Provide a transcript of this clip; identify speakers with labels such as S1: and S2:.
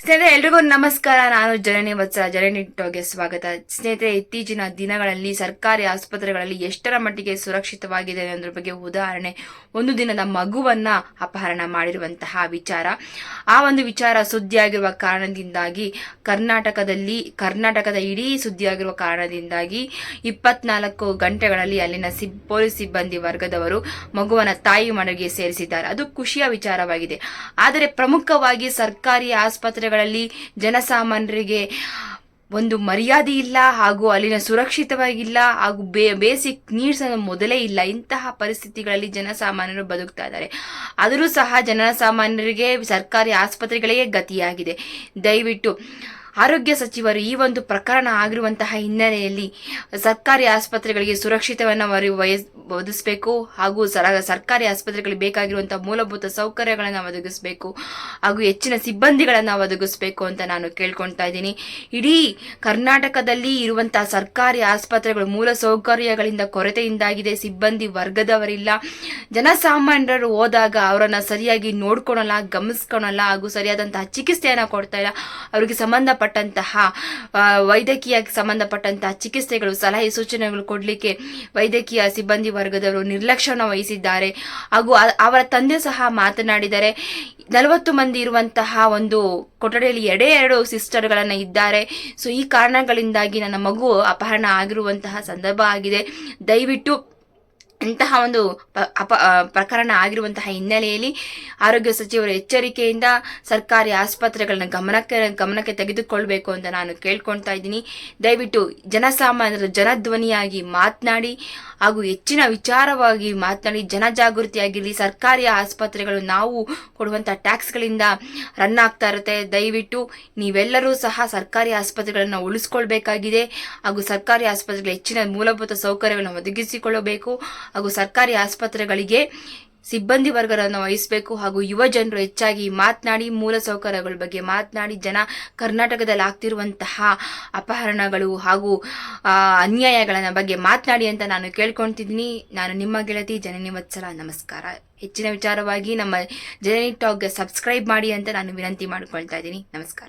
S1: ಸ್ನೇಹಿತರೆ, ಎಲ್ರಿಗೂ ನಮಸ್ಕಾರ. ನಾನು ಜನನಿ ವತ್ಸ, ಜನನಿ ಟೋಗೆ ಸ್ವಾಗತ. ಸ್ನೇಹಿತರೆ, ಇತ್ತೀಚಿನ ದಿನಗಳಲ್ಲಿ ಸರ್ಕಾರಿ ಆಸ್ಪತ್ರೆಗಳಲ್ಲಿ ಎಷ್ಟರ ಮಟ್ಟಿಗೆ ಸುರಕ್ಷಿತವಾಗಿದೆ ಅನ್ನೋದ್ರ ಬಗ್ಗೆ ಉದಾಹರಣೆ. ಒಂದು ದಿನದ ಮಗುವನ್ನ ಅಪಹರಣ ಮಾಡಿರುವಂತಹ ವಿಚಾರ. ಆ ಒಂದು ವಿಚಾರ ಸುದ್ದಿಯಾಗಿರುವ ಕಾರಣದಿಂದಾಗಿ, ಕರ್ನಾಟಕದಲ್ಲಿ, ಕರ್ನಾಟಕದ ಇಡೀ ಸುದ್ದಿಯಾಗಿರುವ ಕಾರಣದಿಂದಾಗಿ ಇಪ್ಪತ್ನಾಲ್ಕು ಗಂಟೆಗಳಲ್ಲಿ ಅಲ್ಲಿನ ಸಿಬ್, ಪೊಲೀಸ್ ಸಿಬ್ಬಂದಿ ವರ್ಗದವರು ಮಗುವನ ತಾಯಿ ಮನೆಗೆ ಸೇರಿಸಿದ್ದಾರೆ. ಅದು ಖುಷಿಯ ವಿಚಾರವಾಗಿದೆ. ಆದರೆ ಪ್ರಮುಖವಾಗಿ ಸರ್ಕಾರಿ ಆಸ್ಪತ್ರೆಗಳಲ್ಲಿ ಜನಸಾಮಾನ್ಯರಿಗೆ ಒಂದು ಮರ್ಯಾದೆ ಇಲ್ಲ ಹಾಗೂ ಅಲ್ಲಿನ ಸುರಕ್ಷಿತವಾಗಿಲ್ಲ ಹಾಗೂ ಬೇ ಬೇಸಿಕ್ ನೀಡ್ಸ್ ಅನ್ನೋ ಮೊದಲೇ ಇಲ್ಲ. ಇಂತಹ ಪರಿಸ್ಥಿತಿಗಳಲ್ಲಿ ಜನಸಾಮಾನ್ಯರು ಬದುಕ್ತಾ ಇದ್ದಾರೆ. ಆದರೂ ಸಹ ಜನಸಾಮಾನ್ಯರಿಗೆ ಸರ್ಕಾರಿ ಆಸ್ಪತ್ರೆಗಳಿಗೆ ಗತಿಯಾಗಿದೆ. ದಯವಿಟ್ಟು ಆರೋಗ್ಯ ಸಚಿವರು ಈ ಒಂದು ಪ್ರಕರಣ ಆಗಿರುವಂತಹ ಹಿನ್ನೆಲೆಯಲ್ಲಿ ಸರ್ಕಾರಿ ಆಸ್ಪತ್ರೆಗಳಿಗೆ ಸುರಕ್ಷಿತವನ್ನು ಅವರು ಒದಗಿಸಬೇಕು ಹಾಗೂ ಸರ, ಸರ್ಕಾರಿ ಆಸ್ಪತ್ರೆಗಳಿಗೆ ಬೇಕಾಗಿರುವಂತಹ ಮೂಲಭೂತ ಸೌಕರ್ಯಗಳನ್ನು ಒದಗಿಸಬೇಕು ಹಾಗೂ ಹೆಚ್ಚಿನ ಸಿಬ್ಬಂದಿಗಳನ್ನು ಒದಗಿಸಬೇಕು ಅಂತ ನಾನು ಕೇಳ್ಕೊಳ್ತಾ ಇದ್ದೀನಿ. ಇಡೀ ಕರ್ನಾಟಕದಲ್ಲಿ ಇರುವಂತಹ ಸರ್ಕಾರಿ ಆಸ್ಪತ್ರೆಗಳು ಮೂಲ ಸೌಕರ್ಯಗಳಿಂದ ಕೊರತೆಯಿಂದಾಗಿದೆ. ಸಿಬ್ಬಂದಿ ವರ್ಗದವರಿಲ್ಲ. ಜನಸಾಮಾನ್ಯರು ಹೋದಾಗ ಅವರನ್ನು ಸರಿಯಾಗಿ ನೋಡ್ಕೊಳಲ್ಲ, ಗಮನಿಸ್ಕೊಳಲ್ಲ ಹಾಗೂ ಸರಿಯಾದಂತಹ ಚಿಕಿತ್ಸೆಯನ್ನು ಕೊಡ್ತಾ ಇಲ್ಲ. ಅವರಿಗೆ ಸಂಬಂಧಪಟ್ಟಂತಹ ವೈದ್ಯಕೀಯ ಸಂಬಂಧಪಟ್ಟಂತಹ ಚಿಕಿತ್ಸೆಗಳು, ಸಲಹೆ ಸೂಚನೆಗಳು ಕೊಡಲಿಕ್ಕೆ ವೈದ್ಯಕೀಯ ಸಿಬ್ಬಂದಿ ವರ್ಗದವರು ನಿರ್ಲಕ್ಷ್ಯವನ್ನು ವಹಿಸಿದ್ದಾರೆ. ಹಾಗೂ ಅವರ ತಂದೆ ಸಹ ಮಾತನಾಡಿದರೆ, ನಲವತ್ತು ಮಂದಿ ಇರುವಂತಹ ಒಂದು ಕೊಠಡಿಯಲ್ಲಿ ಎರಡೇ ಎರಡು ಸಿಸ್ಟರ್ಗಳನ್ನು ಇದ್ದಾರೆ. ಸೊ, ಈ ಕಾರಣಗಳಿಂದಾಗಿ ನನ್ನ ಮಗು ಅಪಹರಣ ಆಗಿರುವಂತಹ ಸಂದರ್ಭ ಆಗಿದೆ. ದಯವಿಟ್ಟು ಇಂತಹ ಒಂದು ಅಪ ಪ್ರಕರಣ ಆಗಿರುವಂತಹ ಹಿನ್ನೆಲೆಯಲ್ಲಿ ಆರೋಗ್ಯ ಸಚಿವರು ಎಚ್ಚರಿಕೆಯಿಂದ ಸರ್ಕಾರಿ ಆಸ್ಪತ್ರೆಗಳನ್ನ ಗಮನಕ್ಕೆ ಗಮನಕ್ಕೆ ತೆಗೆದುಕೊಳ್ಬೇಕು ಅಂತ ನಾನು ಕೇಳ್ಕೊಳ್ತಾ ಇದ್ದೀನಿ. ದಯವಿಟ್ಟು ಜನಸಾಮಾನ್ಯರ ಜನಧ್ವನಿಯಾಗಿ ಮಾತನಾಡಿ. ಹಾಗೂ ಹೆಚ್ಚಿನ ವಿಚಾರವಾಗಿ ಮಾತನಾಡಿ ಜನಜಾಗೃತಿಯಾಗಿರಲಿ ಸರ್ಕಾರಿ ಆಸ್ಪತ್ರೆಗಳು ನಾವು ಕೊಡುವಂತಹ ಟ್ಯಾಕ್ಸ್ಗಳಿಂದ ರನ್ ಆಗ್ತಾ ಇರುತ್ತೆ. ದಯವಿಟ್ಟು ನೀವೆಲ್ಲರೂ ಸಹ ಸರ್ಕಾರಿ ಆಸ್ಪತ್ರೆಗಳನ್ನು ಉಳಿಸ್ಕೊಳ್ಬೇಕಾಗಿದೆ ಹಾಗೂ ಸರ್ಕಾರಿ ಆಸ್ಪತ್ರೆಗಳ ಹೆಚ್ಚಿನ ಮೂಲಭೂತ ಸೌಕರ್ಯಗಳನ್ನು ಒದಗಿಸಿಕೊಳ್ಳಬೇಕು ಹಾಗೂ ಸರ್ಕಾರಿ ಆಸ್ಪತ್ರೆಗಳಿಗೆ ಸಿಬ್ಬಂದಿ ವರ್ಗರನ್ನು ವಹಿಸಬೇಕು ಹಾಗೂ ಯುವ ಜನರು ಹೆಚ್ಚಾಗಿ ಮಾತನಾಡಿ ಮೂಲ ಸೌಕರ್ಯಗಳ ಬಗ್ಗೆ ಮಾತನಾಡಿ ಜನ ಕರ್ನಾಟಕದಲ್ಲಿ ಆಗ್ತಿರುವಂತಹ ಅಪಹರಣಗಳು ಹಾಗೂ ಅನ್ಯಾಯಗಳನ್ನ ಅನ್ಯಾಯಗಳ ಬಗ್ಗೆ ಮಾತನಾಡಿ ಅಂತ ನಾನು ಕೇಳ್ಕೊಳ್ತಿದ್ದೀನಿ. ನಾನು ನಿಮ್ಮ ಗೆಳತಿ ಜನನಿ ವತ್ಸಲ ನಮಸ್ಕಾರ. ಹೆಚ್ಚಿನ ವಿಚಾರವಾಗಿ ನಮ್ಮ ಜನನಿ ಟಾಕ್ಗೆ ಸಬ್ಸ್ಕ್ರೈಬ್ ಮಾಡಿ ಅಂತ ನಾನು ವಿನಂತಿ ಮಾಡ್ಕೊಳ್ತಾ ಇದ್ದೀನಿ. ನಮಸ್ಕಾರ.